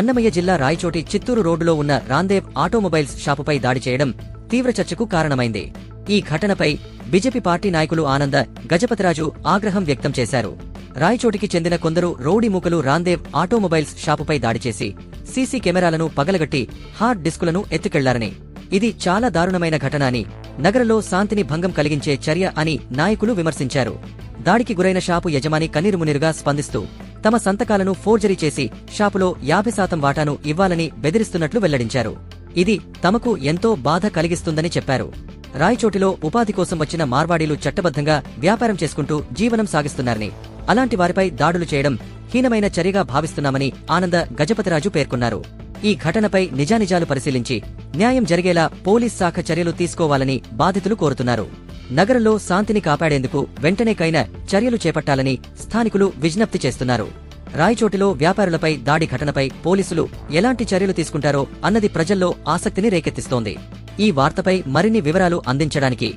అన్నమయ్య జిల్లా రాయచోటి చిత్తూరు రోడ్డులో ఉన్న రాందేవ్ ఆటోమొబైల్స్ షాపుపై దాడి చేయడం తీవ్ర చర్చకు కారణమైంది. ఈ ఘటనపై బీజేపీ పార్టీ నాయకులు ఆనంద గజపతిరాజు ఆగ్రహం వ్యక్తం చేశారు. రాయచోటికి చెందిన కొందరు రౌడీ మూకలు రాందేవ్ ఆటోమొబైల్స్ షాపుపై దాడి చేసి సీసీ కెమెరాలను పగలగట్టి హార్డ్ డిస్కులను ఎత్తుకెళ్ళారని. ఇది చాలా దారుణమైన ఘటన అని నగరంలో శాంతిని భంగం కలిగించే చర్య అని నాయకులు విమర్శించారు. దాడికి గురైన షాపు యజమాని కన్నీరుమునిరుగా స్పందిస్తూ తమ సంతకాలను ఫోర్జరీ చేసి షాపులో యాభై శాతం వాటాను ఇవ్వాలని బెదిరిస్తున్నట్లు వెల్లడించారు. ఇది తమకు ఎంతో బాధ కలిగిస్తుందని చెప్పారు. రాయచోటిలో ఉపాధి కోసం వచ్చిన మార్వాడీలు చట్టబద్ధంగా వ్యాపారం చేసుకుంటూ జీవనం సాగిస్తున్నారని అలాంటి వారిపై దాడులు చేయడం హీనమైన చర్యగా భావిస్తున్నామని ఆనంద గజపతిరాజు పేర్కొన్నారు. ఈ ఘటనపై నిజానిజాలు పరిశీలించి న్యాయం జరిగేలా పోలీస్ శాఖ చర్యలు తీసుకోవాలని బాధితులు కోరుతున్నారు. నగరంలో శాంతిని కాపాడేందుకు వెంటనేకైన చర్యలు చేపట్టాలని స్థానికులు విజ్ఞప్తి చేస్తున్నారు. రాయచోటిలో వ్యాపారులపై దాడి ఘటనపై పోలీసులు ఎలాంటి చర్యలు తీసుకుంటారో అన్నది ప్రజల్లో ఆసక్తిని రేకెత్తిస్తోంది. ఈ వార్తపై మరిన్ని వివరాలు అందించడానికి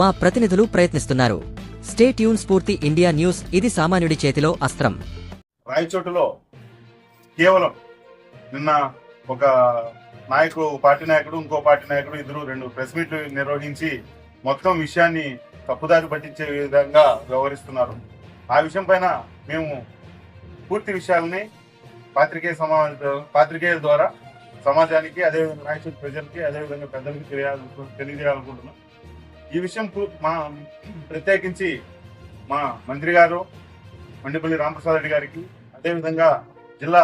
మా ప్రతినిధులు ప్రయత్నిస్తున్నారు. స్టేట్ యూన్ స్ఫూర్తి ఇండియా న్యూస్ ఇది సామాన్యుడి చేతిలో అస్త్రం. రాయచోటులో కేవలం నిన్న ఒక నాయకుడు పార్టీ నాయకుడు ఇంకో పార్టీ నాయకుడు ఇద్దరు రెండు ప్రెస్ మీట్లు నిర్వహించి మొత్తం విషయాన్ని తప్పుదారి పట్టించే విధంగా వ్యవహరిస్తున్నారు. ఆ విషయం పైన మేము పూర్తి విషయాలని పాత్రికేయ సమావేశ పాత్రికేయుల ద్వారా సమాజానికి అదేవిధంగా రాయచూరు ప్రజలకి అదేవిధంగా పెద్దలకి తెలియాలను తెలియజేయాలనుకుంటున్నాం. ఈ విషయం మా ప్రత్యేకించి మా మంత్రి గారు మండిపల్లి రామప్రసాద్ రెడ్డి గారికి అదేవిధంగా జిల్లా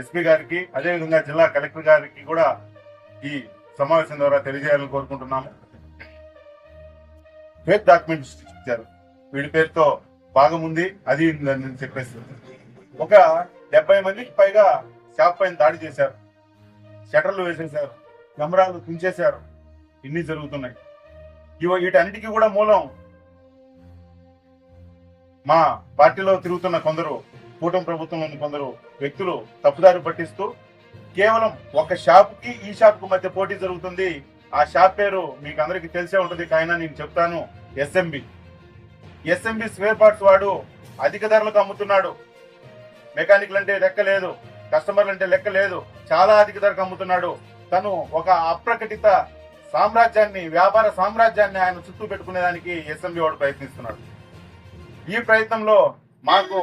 ఎస్పీ గారికి అదేవిధంగా జిల్లా కలెక్టర్ గారికి కూడా ఈ సమావేశం ద్వారా తెలియజేయాలని కోరుకుంటున్నాము. ఫేక్ డాక్యుమెంట్స్ ఇచ్చారు. వీడి పేరుతో భాగం ఉంది అది ఉందని చెప్పేసి ఒక డెబ్బై మందికి పైగా షాప్ పైన దాడి చేశారు. షటర్లు వేసేశారు. కెమెరాలు తుంచేశారు. ఇన్ని జరుగుతున్నాయి. ఇవ వీటన్నిటికీ కూడా మూలం మా పార్టీలో తిరుగుతున్న కొందరు కూటమి ప్రభుత్వంలోని కొందరు వ్యక్తులు తప్పుదారి పట్టిస్తూ కేవలం ఒక షాప్కి ఈ షాప్కు మధ్య పోటీ జరుగుతుంది. ఆ షాప్ పేరు మీకు అందరికి తెలిసే ఉంటుంది కానీ నేను చెప్తాను. ఎస్ఎంబి ఎస్ఎంబి స్పేర్ పార్ట్స్ వాడు అధిక ధరలకు అమ్ముతున్నాడు. మెకానిక్లు అంటే లెక్క లేదు కస్టమర్లు అంటే లెక్క లేదు చాలా అధిక ధరకు అమ్ముతున్నాడు. తను ఒక అప్రకటిత సామ్రాజ్యాన్ని వ్యాపార సామ్రాజ్యాన్ని ఆయన చుట్టూ పెట్టుకునేదానికి ఎస్ఎంబి వాడు ప్రయత్నిస్తున్నాడు. ఈ ప్రయత్నంలో మాకు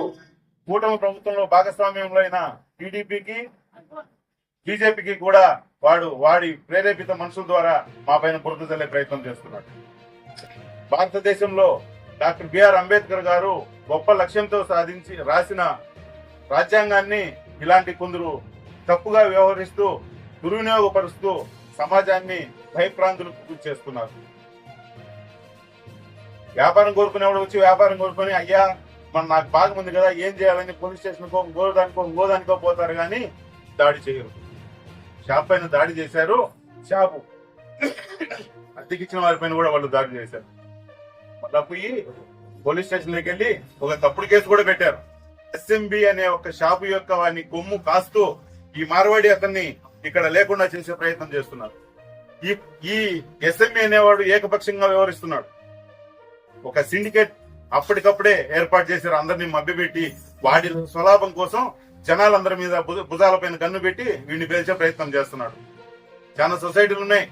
కూటమి ప్రభుత్వంలో భాగస్వామ్యంలో అయిన టీడీపీకి బీజేపీకి కూడా వాడు వాడి ప్రేరేపిత మనుషుల ద్వారా మా పైన బురద చల్లే ప్రయత్నం చేస్తున్నాడు. భారతదేశంలో డాక్టర్ బిఆర్ అంబేద్కర్ గారు గొప్ప లక్ష్యంతో సాధించి రాసిన రాజ్యాంగాన్ని ఇలాంటి కొందరు తప్పుగా వ్యవహరిస్తూ దుర్వినియోగపరుస్తూ సమాజాన్ని భయప్రాంతులకు గురి చేస్తున్నారు. వ్యాపారం కోరుకునేవాడు వచ్చి వ్యాపారం కోరుకొని అయ్యా మన నాకు బాగుంది ఉంది కదా ఏం చేయాలని పోలీస్ స్టేషన్కో గోదానికో గోదానికో పోతారు కానీ దాడి చేయరు. షాప్ పైన దాడి చేశారు. షాపు. అద్దెకిచ్చిన వారి పైన కూడా వాళ్ళు దాడి చేశారు. మళ్ళా పోయి పోలీస్ స్టేషన్ దగ్గరికి వెళ్ళి ఒక తప్పుడు కేసు కూడా పెట్టారు. ఎస్ఎంబి అనే ఒక షాపు యొక్క వాడిని కొమ్ము కాస్తూ ఈ మార్వాడి అతన్ని ఇక్కడ లేకుండా చేసే ప్రయత్నం చేస్తున్నారు. ఈ ఈ ఎస్ఎంబి అనేవాడు ఏకపక్షంగా వ్యవహరిస్తున్నాడు. ఒక సిండికేట్ అప్పటికప్పుడే ఏర్పాటు చేశారు. అందరినీ మభ్యపెట్టి వాడి స్వలాభం కోసం జనాలందరి మీద భుజ- భుజాలపైన కన్ను పెట్టి వీడిని పేల్చే ప్రయత్నం చేస్తున్నాడు. చాలా సొసైటీలు ఉన్నాయి.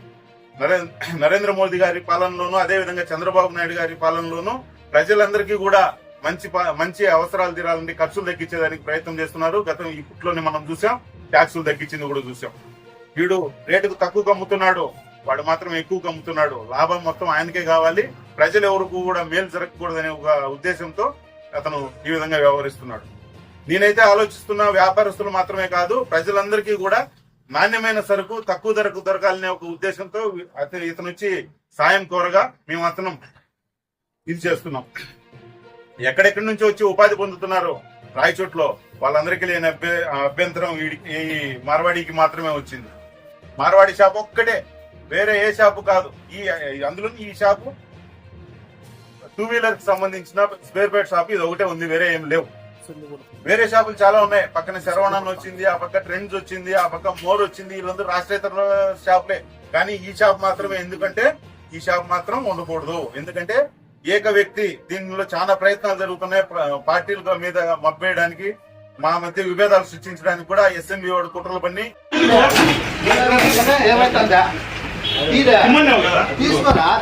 నరేంద్ర నరేంద్ర మోదీ గారి పాలనలోనూ అదే విధంగా చంద్రబాబు నాయుడు గారి పాలనలోనూ ప్రజలందరికీ కూడా మంచి ప- మంచి అవసరాలు తీరాలంటే ఖర్చులు తగ్గించేదానికి ప్రయత్నం చేస్తున్నారు. గతం ఇప్పట్లోనే మనం చూసాం. ట్యాక్సులు తగ్గించింది కూడా చూసాం. వీడు రేటుకు తక్కువ అమ్ముతున్నాడు వాడు మాత్రం ఎక్కువ అమ్ముతున్నాడు లాభం మొత్తం ఆయనకే కావాలి. ప్రజలు ఎవరికి కూడా మేలు జరగకూడదనే ఒక ఉద్దేశంతో అతను ఈ విధంగా వ్యవహరిస్తున్నాడు. నేనైతే ఆలోచిస్తున్న వ్యాపారస్తులు మాత్రమే కాదు ప్రజలందరికీ కూడా నాణ్యమైన సరుకు తక్కువ ధరకు దొరకాలనే ఒక ఉద్దేశంతో అతను ఇతను వచ్చి సాయం కోరగా మేము అతను ఇది చేస్తున్నాం. ఎక్కడెక్కడి నుంచి వచ్చి ఉపాధి పొందుతున్నారు? రాయచోట్లో వాళ్ళందరికీ లేని అభ్య- అభ్యంతరం ఈ మార్వాడికి మాత్రమే వచ్చింది. మార్వాడి షాప్ ఒక్కటే వేరే ఏ షాపు కాదు. ఈ అందులో ఈ షాపు టూ వీలర్కి సంబంధించిన స్పేర్ పేట్ షాప్ ఇది ఒకటే ఉంది వేరే ఏం లేవు. వేరే షాపులు చాలా ఉన్నాయి. పక్కన శరవణన్ వచ్చింది ఆ పక్క ట్రెండ్స్ వచ్చింది ఆ పక్క మోర్ వచ్చింది. వీళ్ళందరూ రాష్ట్రేతర షాపులే. కానీ ఈ షాప్ మాత్రమే. ఎందుకంటే ఈ షాప్ మాత్రం ఉండకూడదు. ఎందుకంటే ఏక వ్యక్తి. దీనిలో చాలా ప్రయత్నాలు జరుగుతున్నాయి. ప్ర- పార్టీల మీద మబ్బేయడానికి మా మధ్య విభేదాలు సృష్టించడానికి కూడా ఎస్ఎంబి వాడు కుట్రలు పన్ని. ఏమైతుందా తీరా తీసుకోరా?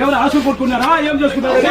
ఏమైనా ఆశలు కొట్టుకున్నారా ఏం చేసుకున్నారా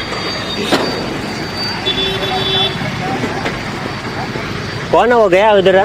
कौन हो गया उधर